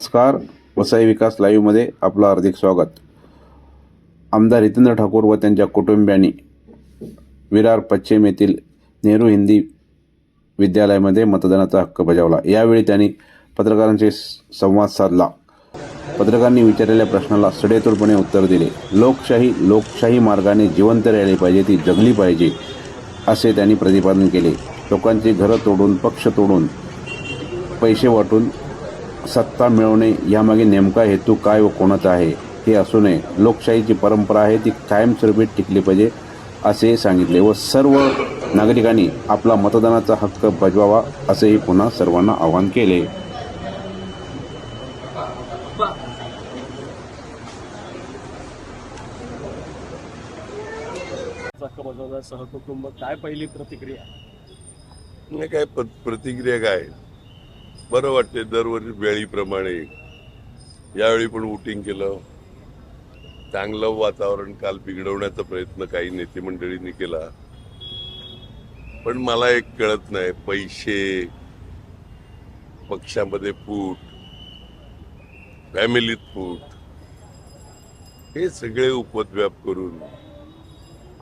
नमस्कार. वसई विकास लाईव्हमध्ये आपलं हार्दिक स्वागत. आमदार हितेंद्र ठाकूर व त्यांच्या कुटुंबियांनी विरार पश्चिम येथील नेहरू हिंदी विद्यालयामध्ये मतदानाचा हक्क बजावला. यावेळी त्यांनी पत्रकारांशी संवाद साधला. पत्रकारांनी विचारलेल्या प्रश्नाला सडेतोडपणे उत्तर दिले. लोकशाही लोकशाही मार्गाने जिवंत राहिली पाहिजे ती जगली पाहिजे असे त्यांनी प्रतिपादन केले. लोकांची घरं तोडून पक्ष तोडून पैसे वाटून सत्ता मिळवणे यामागे नेमका हेतू काय व कोणाचा आहे हे असू नये. लोकशाहीची परंपरा आहे ती कायमस्वरूपी टिकली पाहिजे असे सांगितले व सर्व नागरिकांनी आपला मतदानाचा हक्क बजवावा असेही पुन्हा सर्वांना आवाहन केले. सहकुटुंब काय पहिली प्रतिक्रिया? नाही काय प्रतिक्रिया काय? बरं वाटते दरवर्षी वेळीप्रमाणे. यावेळी पण वोटिंग केलं. चांगलं वातावरण काल बिघडवण्याचा प्रयत्न काही नेते मंडळींनी केला. पण मला एक कळत नाही पैसे पक्षामध्ये फूट फॅमिलीत फूट हे सगळे उपद्व्याप करून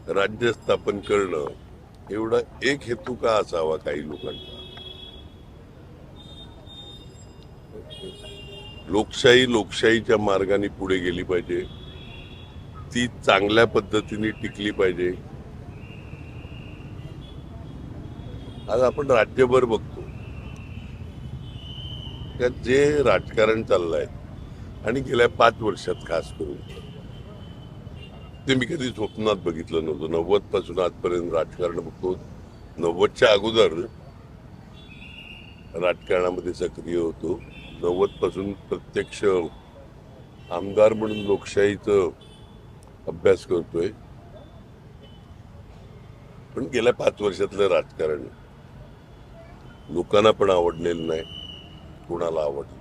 राज्य स्थापन करणं एवढा एक हेतू का असावा काही लोकांचा? लोकशाही लोकशाहीच्या मार्गाने पुढे गेली पाहिजे. ती चांगल्या पद्धतीने टिकली पाहिजे. आज आपण राज्यभर बघतो. त्यात जे राजकारण चाललंय आणि गेल्या पाच वर्षात खास करून. ते मी कधी स्वप्नात बघितलं नव्हतं. नव्वदपासून आजपर्यंत राजकारण बघतो. नव्वदच्या अगोदर राजकारणामध्ये सक्रिय होतो. नव्वदपासून प्रत्यक्ष आमदार म्हणून लोकशाहीचं अभ्यास करतोय. पण गेल्या पाच वर्षातलं राजकारण लोकांना पण आवडलेलं नाही कोणाला आवडलं?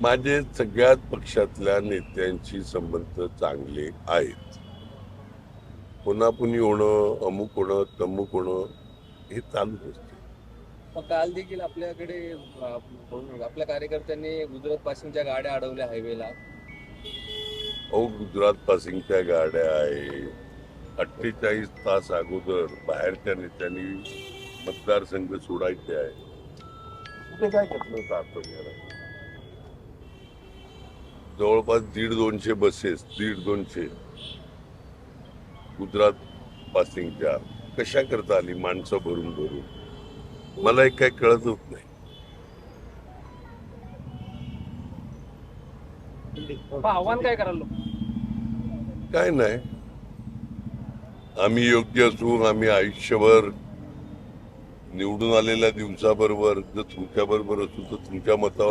माझे सगळ्याच पक्षातल्या नेत्यांशी संबंध चांगले आहेत. पुन्हा होणं अमुक होणं तमुक होणं हे चालूच असते. मग काल देखील आपल्याकडे आपल्या कार्यकर्त्यांनी गुजरात पासिंगच्या गाड्या अडवल्या हायवेला. अहो गुजरात पासिंगच्या गाड्या आहे. अठ्ठेचाळीस तास अगोदर बाहेरच्या नेत्यांनी मतदारसंघ सोडायचे आहे. कुठे काय घेतलं होतं आत्मनिर्भर जवळपास दीड दोनशे बसेस दीड दोनशे. गुजरात पासिंगच्या कशा करता आली माणसं भरून भरून? मला एक काही कळतच नाही. मग आव्हान काय कराल काय नाही. आम्ही योग्य असू आम्ही आयुष्यभर निवडून आलेल्या दिवसाबरोबर जर तुमच्या बरोबर असू तर तुमच्या मतावर